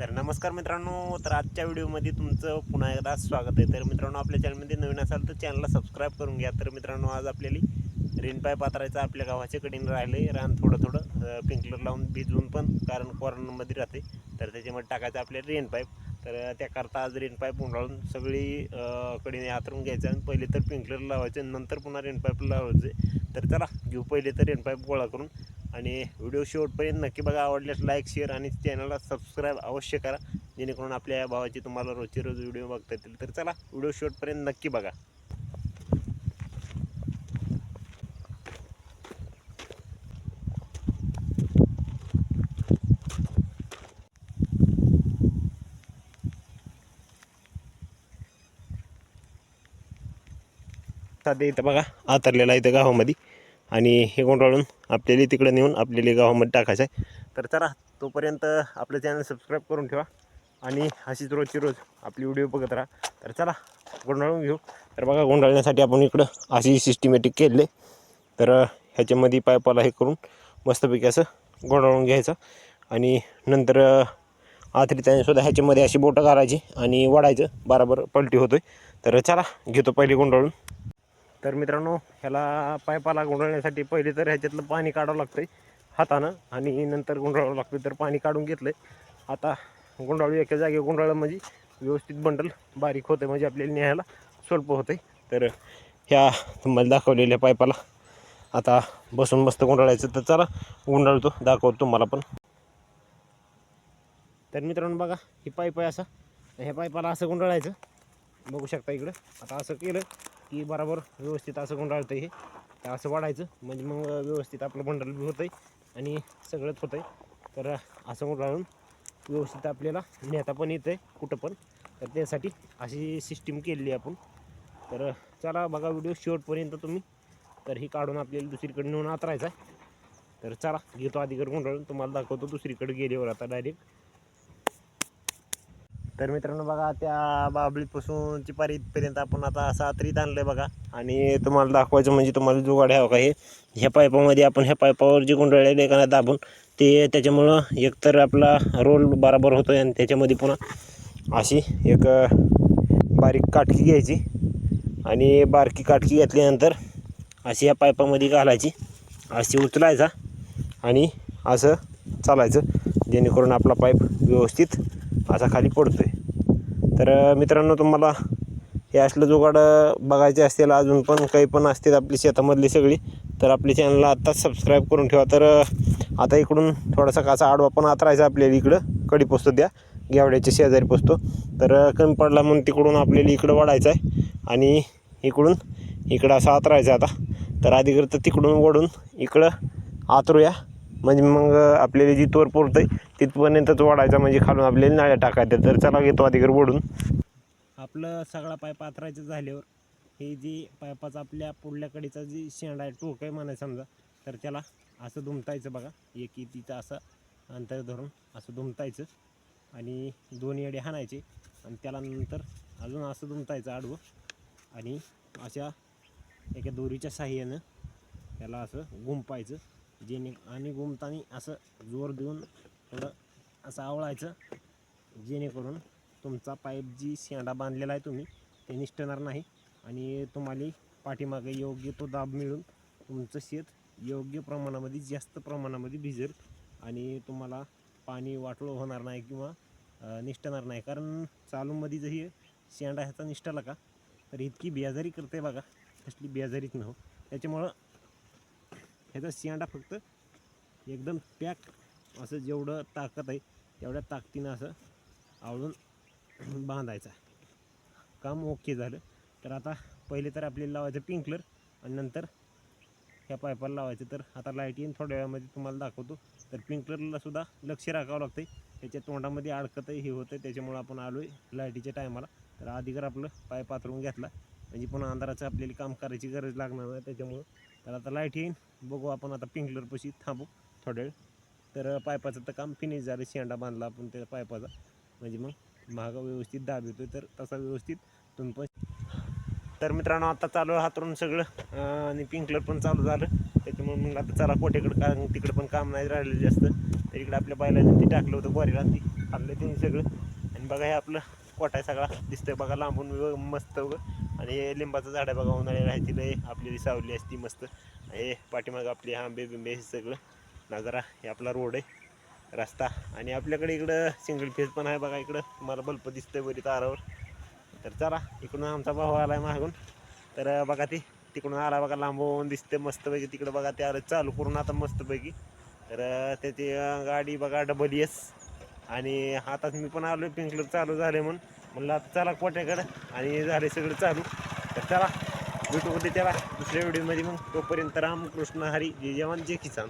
तर नमस्कार मित्रांनो तर आजच्या व्हिडिओमध्ये तुमचं पुन्हा एकदा स्वागत आहे. तर मित्रांनो आपल्या चॅनलमध्ये नवीन असाल तर चॅनलला सबस्क्राईब करून घ्या. तर मित्रांनो आज आपल्याला रेनपाय पात्रायचं आपल्या गावाच्या कडेने राहिलं आहे रान थोडं थोडं पिंकलर लावून भिजवून पण कारण कॉर्नरमध्ये राहते. तर त्याच्यामध्ये टाकायचं आपल्याला रेन पाईप. तर त्याकरता आज रेनपाईप उंडाळून सगळी कडेने हातरून घ्यायचं आणि पहिले तर पिंकलर लावायचं नंतर पुन्हा रेन लावायचे लावायचं. तर चला घेऊ पहिले तर रेनपाईप गोळा करून. आणि व्हिडिओ शेवटपर्यंत नक्की बघा. आवडल्यास लाईक शेअर आणि चॅनलला सबस्क्राईब अवश्य करा. जेणेकरून आपल्या या भावाची तुम्हाला रोजची रोज व्हिडिओ बघता येतील. तर चला व्हिडिओ शेवटपर्यंत नक्की बघा. साधे इथं बघा आतरलेला इथं गावामध्ये. आणि हे गुंडाळून आपल्याला तिकडे नेऊन आपल्याला गावामध्ये टाकायचं आहे. तर चला तोपर्यंत आपलं चॅनल सबस्क्राईब करून ठेवा. आणि अशीच रोजची रोज आपली व्हिडिओ बघत राहा. तर चला गुंडाळून घेऊ. तर बघा गुंडाळण्यासाठी आपण इकडं अशी सिस्टमॅटिक केले तर ह्याच्यामध्ये पायपाला हे करून मस्तपैकी असं गोंडाळून घ्यायचं. आणि नंतर आथरी त्याने सुद्धा ह्याच्यामध्ये अशी बोटं करायची आणि वाढायचं बराबर पलटी होतोय. तर चला घेतो पहिले गुंडाळून तर मित्रांनो ह्याला पायपाला गुंडाळण्यासाठी पहिले तर ह्याच्यातलं पाणी काढावं लागतं आहे हातानं आणि नंतर गुंडाळावं लागतं तर पाणी काढून घेतलं आहे आता गुंडाळू एका जागी गुंडाळलं म्हणजे व्यवस्थित बंडल बारीक होतं म्हणजे आपल्याला न्यायला सोपं होतं आहे तर ह्या तुम्हाला दाखवलेल्या पायपाला आता बसून मस्त गुंडाळायचं तर चला गुंडाळतो दाखवतो तुम्हाला पण. तर मित्रांनो बघा ही पाईप आहे असं. ह्या पाईपाला असं गुंडाळायचं. बघू शकता इकडं. आता असं केलं की बरोबर व्यवस्थित असं गुंडाळतं हे. तर असं वाढायचं. म्हणजे मग व्यवस्थित आपलं बंडल बी होतं आहे आणि सगळंच होतं आहे तर असं गुंडाळून व्यवस्थित आपल्याला नेता पण येतं आहे कुठं पण. तर त्यासाठी अशी सिस्टीम केलेली आहे आपण. तर चला बघा व्हिडिओ शेवटपर्यंत तुम्ही. तर ही काढून आपल्याला दुसरीकडे नेऊन आतरायचा आहे. तर चला घेतो अधिकार गुंडाळून. तुम्हाला दाखवतो दुसरीकडे गेल्यावर आता डायरेक्ट तर मित्रांनो बघा त्या बाबळीपासून चिपारी इथपर्यंत आपण आता सातरीत आणलं आहे बघा. आणि तुम्हाला दाखवायचं म्हणजे तुम्हाला जुगाड हवं का हे. ह्या पायपामध्ये आपण ह्या पाईपावर जे गुंडाळलेलं आहे का दाबून ते त्याच्यामुळं एकतर आपला रोल बराबर होतो आणि त्याच्यामध्ये पुन्हा अशी एक बारीक काटकी घ्यायची. आणि बारकी काटकी घेतल्यानंतर अशी या पायपामध्ये घालायची. अशी उचलायचा आणि असं चालायचं. जेणेकरून आपला पाईप व्यवस्थित असा खाली आहे तर मित्रांनो तुम्हाला हे असलं जुगाड बघायचे असतील अजून पण काही पण असतील आपली शेतामधली सगळी तर आपली चॅनलला आत्ताच सबस्क्राईब करून ठेवा. तर आता इकडून थोडासा कासा आडवा पण आतरायचा आपल्याला इकडं. कडी पोचतो द्या गेवड्याच्या शेजारी पोचतो तर कमी पडला म्हणून तिकडून आपल्याला इकडं वाढायचं आहे. आणि इकडून इकडं असं आतरायचं आता. तर अधिकृत तिकडून ओढून इकडं आतरूया म्हणजे मग आपल्याला जी तोर पुरतं आहे तिथपर्यंतच वाढायचा म्हणजे खालून आपल्याला नाळ्या टाकायच्या तर चला घेतो अधिकार ओढून आपलं सगळा पाईप आतरायचं झाल्यावर हे जी पाईपाचा आपल्या पुढल्या कडीचा जी शेंड आहे टोक आहे म्हणायचं समजा तर त्याला असं दुमतायचं बघा. एक इतीचं असं अंतर धरून असं दुमतायचं आणि दोन येडे हाणायचे आणि त्याला नंतर अजून असं दुमतायचं आडवं. आणि अशा एका दोरीच्या साह्यानं त्याला असं गुंपायचं. जेणे आणि घुमताना असं जोर देऊन थोडं असं आवळायचं जेणेकरून तुमचा पाईप जी शेंडा बांधलेला आहे तुम्ही ते निष्ठणार नाही आणि तुम्हाला पाठीमागे योग्य तो दाब मिळून तुमचं शेत योग्य प्रमाणामध्ये जास्त प्रमाणामध्ये भिजेल आणि तुम्हाला पाणी वाटलं होणार नाही किंवा निष्ठणार नाही. कारण चालूमध्ये जरी शेंडा ह्याचा निष्ठाला का तर इतकी बेजारी करते बघा तसली बेजारीच नव्ह हो. त्याच्यामुळं ह्याचा शेंडा फक्त एकदम पॅक असं जेवढं ताकद आहे तेवढ्या ताकदीनं असं आवळून बांधायचा. काम ओके झालं. तर आता पहिले तर आपल्याला लावायचं पिंकलर आणि नंतर ह्या पायपाला लावायचं. तर आता लाइट येईन थोड्या वेळामध्ये तुम्हाला दाखवतो. तर पिंकलरला सुद्धा लक्ष राखावं लागतं त्याच्या तोंडामध्ये अडकतं हे होतं त्याच्यामुळं आपण आलो आहे लाईटीच्या टायमाला तर आधी जर आपलं पाय पातळून घेतला म्हणजे पुन्हा अंधाराचं आपल्याला काम करायची गरज लागणार नाही त्याच्यामुळं तर आता लाइट येईन. बघू आपण आता पिंकलरपाशी थांबू थोड्या वेळ. तर पायपाचं तर काम फिनिश झालं शेंडा बांधला आपण त्या पायपाचा. म्हणजे मग मागं व्यवस्थित दाब येतो तर तसा व्यवस्थित तुम्ही पण तर मित्रांनो आता चालू हातरून सगळं. आणि पिंकलर पण चालू झालं. त्याच्यामुळे मग आता चला कोट्याकडं का तिकडं पण काम नाही राहिलेलं जास्त. तर इकडे आपल्या बायला ते टाकलं होतं बोरीला ती खाल्लं त्यांनी सगळं. आणि बघा हे आपलं कोटा आहे सगळा. दिसतंय बघा लांबून मस्त वगैरे आणि हे लिंबाचं झाड आहे बघा उन्हाळ्याला राहतील आपली सावली असती मस्त. हे पाठीमागं आपले आंबे बिंबे हे सगळं. नजरा हे आपला रोड आहे रस्ता. आणि आपल्याकडे इकडं सिंगल फेज पण आहे बघा इकडं. तुम्हाला बल्ब दिसतंय वरी तारावर. तर चला इकडून आमचा भाऊ आला आहे मागून. तर बघा ती. तिकडून आला बघा लांबून दिसते मस्तपैकी. तिकडं बघा ते आलं चालू करून आता मस्तपैकी. तर त्याची गाडी बघा डबल येस आणि हातात मी पण आलो पिंकलर चालू झाले म्हणून. म्हणलं आता चला कोट्याकडं आणि झाले सगळं चालू. तर चला भेटू होते त्याला दुसऱ्या व्हिडिओमध्ये मग. तोपर्यंत रामकृष्ण हरी. जय जवान जय किसान.